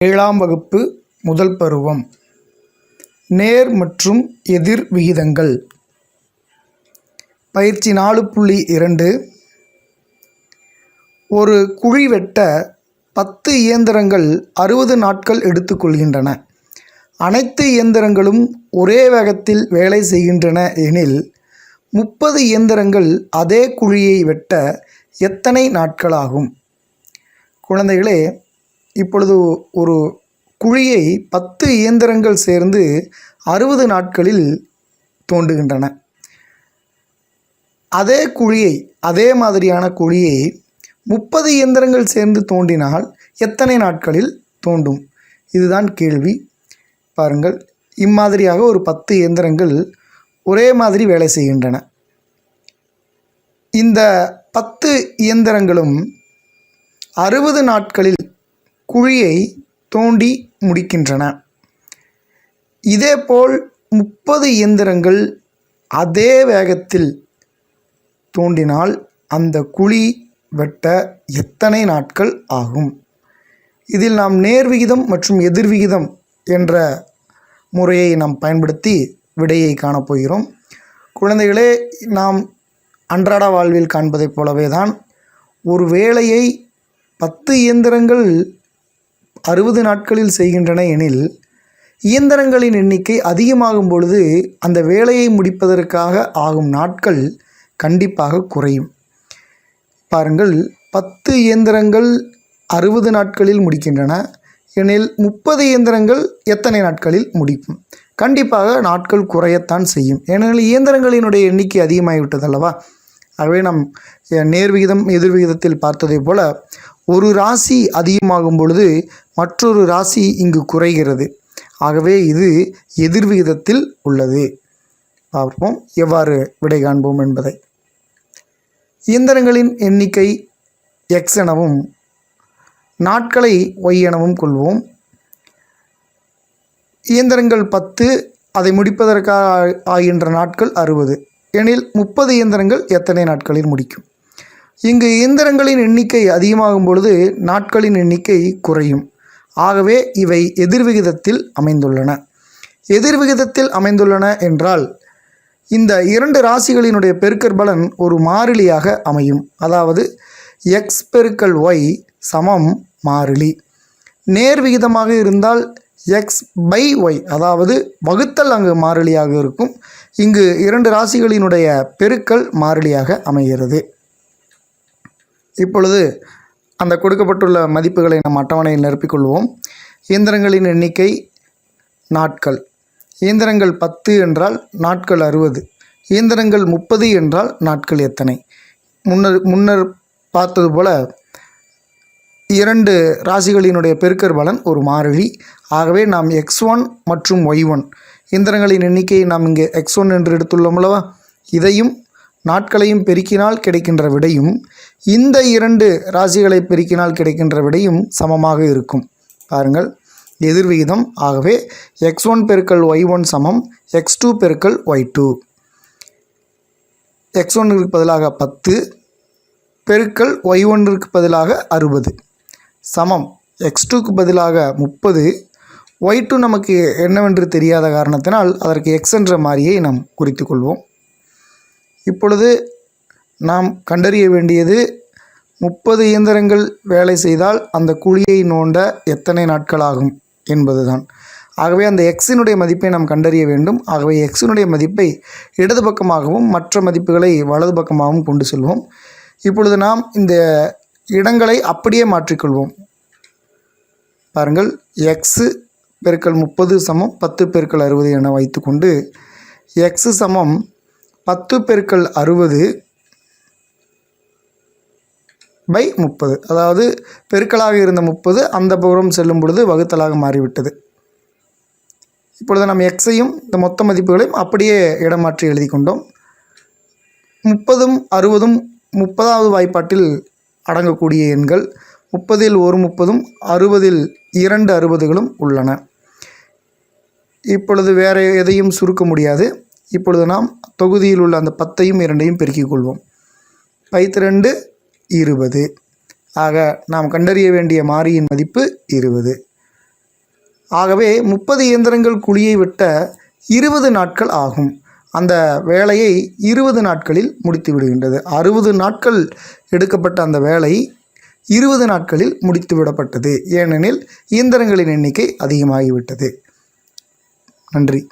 ஏழாம் வகுப்பு முதல் பருவம். நேர் மற்றும் எதிர் விகிதங்கள். பயிற்சி நாலு புள்ளி இரண்டு. ஒரு குழி வெட்ட பத்து இயந்திரங்கள் அறுபது நாட்கள் எடுத்துக்கொள்கின்றன அனைத்து இயந்திரங்களும் ஒரே வேகத்தில் வேலை செய்கின்றன எனில் முப்பது இயந்திரங்கள் அதே குழியை வெட்ட எத்தனை நாட்களாகும்? குழந்தைகளே இப்பொழுது ஒரு குழியை பத்து இயந்திரங்கள் சேர்ந்து அறுபது நாட்களில் தோண்டுகின்றன. அதே குழியை அதே மாதிரியான குழியை முப்பது இயந்திரங்கள் சேர்ந்து தோண்டினால் எத்தனை நாட்களில் தோண்டும்? இதுதான் கேள்வி. பாருங்கள் இம்மாதிரியாக ஒரு பத்து இயந்திரங்கள் ஒரே மாதிரி வேலை செய்கின்றன. இந்த பத்து இயந்திரங்களும் அறுபது நாட்களில் குழியை தோண்டி முடிக்கின்றன. இதேபோல் முப்பது இயந்திரங்கள் அதே வேகத்தில் தோண்டினால் அந்த குழி வெட்ட எத்தனை நாட்கள் ஆகும்? இதில் நாம் நேர்விகிதம் மற்றும் எதிர்விகிதம் என்ற முறையை நாம் பயன்படுத்தி விடையை காணப்போகிறோம் குழந்தைகளே நாம் அன்றாட வாழ்வில் காண்பதைப் போலவே தான் ஒரு வேலையை பத்து இயந்திரங்கள் அறுபது நாட்களில் செய்கின்றன எனில் இயந்திரங்களின் எண்ணிக்கை அதிகமாகும் பொழுது அந்த வேலையை முடிப்பதற்காக ஆகும் நாட்கள் கண்டிப்பாக குறையும். பாருங்கள் பத்து இயந்திரங்கள் அறுபது நாட்களில் முடிக்கின்றன எனில் முப்பது இயந்திரங்கள் எத்தனை நாட்களில் முடிக்கும்? கண்டிப்பாக நாட்கள் குறையத்தான் செய்யும். ஏனெனில் இயந்திரங்களினுடைய எண்ணிக்கை அதிகமாகிவிட்டது அல்லவா? ஆகவே நம் நேர்விகிதம் எதிர்விகிதத்தில் பார்த்ததைப் போல ஒரு ராசி அதிகமாகும் பொழுது மற்றொரு ராசி இங்கு குறைகிறது. ஆகவே இது எதிர்விகிதத்தில் உள்ளது. பார்ப்போம். எவ்வாறு விடை காண்போம் என்பதை. இயந்திரங்களின் எண்ணிக்கை எக்ஸ் எனவும் நாட்களை ஒய் எனவும் கொள்வோம். இயந்திரங்கள் பத்து அதை முடிப்பதற்காக ஆகின்ற நாட்கள் அறுபது. எனில் முப்பது இயந்திரங்கள் எத்தனை நாட்களில் முடிக்கும்? இங்கு இயந்திரங்களின் எண்ணிக்கை அதிகமாகும் பொழுது நாட்களின் எண்ணிக்கை குறையும். ஆகவே இவை எதிர்விகிதத்தில் அமைந்துள்ளன. எதிர்விகிதத்தில் அமைந்துள்ளன என்றால் இந்த இரண்டு ராசிகளினுடைய பெருக்கற் பலன் ஒரு மாறிலியாக அமையும். அதாவது எக்ஸ் பெருக்கல் ஒய் சமம் மாறிலி. நேர்விகிதமாக இருந்தால் எக்ஸ் பை ஒய் அதாவது வகுத்தல் அங்கு மாறிலியாக இருக்கும். இங்கு இரண்டு ராசிகளினுடைய பெருக்கல் மாறிலியாக அமைகிறது. இப்பொழுது அந்த கொடுக்கப்பட்டுள்ள மதிப்புகளை நம் அட்டவணையில் நிரப்பிக்கொள்வோம். இயந்திரங்களின் எண்ணிக்கை நாட்கள். இயந்திரங்கள் பத்து என்றால் நாட்கள் அறுபது. இயந்திரங்கள் முப்பது என்றால் நாட்கள் எத்தனை? முன்னர் முன்னர் பார்த்தது போல இரண்டு ராசிகளினுடைய பெருக்கர் பலன் ஒரு மாறிலி. ஆகவே நாம் எக்ஸ் ஒன் மற்றும் ஒய் ஒன். இயந்திரங்களின் எண்ணிக்கையை நாம் இங்கே எக்ஸ் ஒன் என்று எடுத்துள்ளோம் அல்லவா? இதையும் நாட்களையும் பெருக்கினால் கிடைக்கின்ற விடையும் இந்த இரண்டு ராசிகளை பெருக்கினால் கிடைக்கின்ற விடையும் சமமாக இருக்கும். பாருங்கள் எதிர்விகிதம் ஆகவே எக்ஸ் ஒன் பெருக்கல் ஒய் ஒன் சமம் எக்ஸ் டூ பெருக்கல் ஒய் டூ எக்ஸ் ஒன்றுக்கு பதிலாக பத்து பெருக்கல் ஒய் ஒன்றுக்கு பதிலாக அறுபது. சமம் எக்ஸ் டூக்கு பதிலாக முப்பது. ஒய் டூ நமக்கு என்னவென்று தெரியாத காரணத்தினால் அதற்கு எக்ஸ் என்ற மாதிரியை நாம் குறித்து கொள்வோம். இப்பொழுது நாம் கண்டறிய வேண்டியது முப்பது இயந்திரங்கள் வேலை செய்தால் அந்த குழியை நோண்ட எத்தனை நாட்கள் ஆகும் என்பதுதான். ஆகவே அந்த எக்ஸினுடைய மதிப்பை நாம் கண்டறிய வேண்டும். ஆகவே எக்ஸினுடைய மதிப்பை இடது பக்கமாகவும் மற்ற மதிப்புகளை வலது பக்கமாகவும் கொண்டு செல்வோம். இப்பொழுது நாம் இந்த இடங்களை அப்படியே மாற்றிக்கொள்வோம். பாருங்கள் எக்ஸு பெருக்கல் முப்பது சமம் பத்து பெருக்கல் அறுபது என வைத்துக்கொண்டு எக்ஸு சமம் பத்து பெருக்கல் அறுபது பை முப்பது. அதாவது பெருக்கலாக இருந்த முப்பது அந்த புறம் செல்லும் பொழுது வகுத்தலாக மாறிவிட்டது. இப்பொழுது நாம் எக்ஸையும் இந்த மொத்த மதிப்புகளையும் அப்படியே இடமாற்றி எழுதி கொண்டோம். முப்பதும் அறுபதும் முப்பதாவது வாய்ப்பாட்டில் அடங்கக்கூடிய எண்கள் முப்பதில் ஒரு முப்பதும் அறுபதில் இரண்டு அறுபதுகளும் உள்ளன. இப்பொழுது வேறு எதையும் சுருக்க முடியாது. இப்பொழுது நாம் தொகுதியில் உள்ள அந்த பத்தையும் இரண்டையும் பெருக்கிக் கொள்வோம். பைத்து ரெண்டு இருபது. ஆக நாம் கண்டறிய வேண்டிய மாறியின் மதிப்பு இருபது. ஆகவே முப்பது இயந்திரங்கள் குழியை விட்ட இருபது நாட்கள் ஆகும். அந்த வேலையை இருபது நாட்களில் முடித்து விடுகின்றது. அறுபது நாட்கள் எடுக்கப்பட்ட அந்த வேலை இருபது நாட்களில் முடித்து விடப்பட்டது. ஏனெனில் இயந்திரங்களின் எண்ணிக்கை அதிகமாகிவிட்டது. நன்றி.